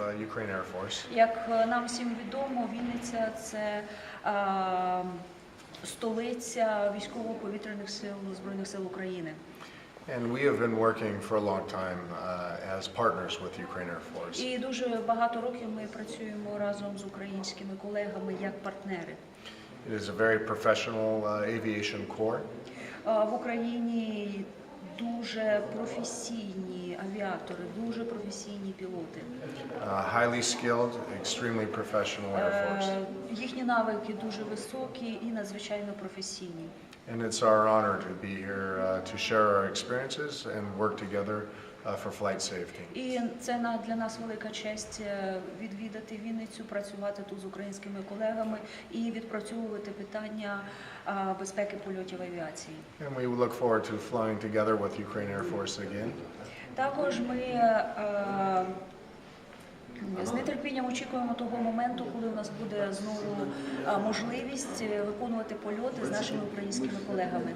uh, Ukraine Air Force. Як е, нам всім відомо, Вінниця це е, столиця військово-повітряних сил Збройних сил України. And we have been working for a long time uh, as partners with Ukraine Air Force. І дуже багато років ми працюємо разом з українськими колегами як партнери. It is a very professional uh, aviation corps. Е, В Україні дуже професійні авіатори, дуже професійні пілоти. Uh, highly skilled, extremely professional Air Force. Е, Їхні навики дуже високі і надзвичайно професійні. And it's our honor to be here uh, to share our experiences and work together uh, for flight safety. І це на для нас велика честь е, відвідати Вінницю, працювати тут з українськими колегами і відпрацьовувати питання е, безпеки польотів авіації. And we look forward to flying together with Ukraine Air Force again. Також ми е, з нетерпінням очікуємо того моменту, коли у нас буде знову е, можливість е, виконувати польоти з нашими українськими колегами.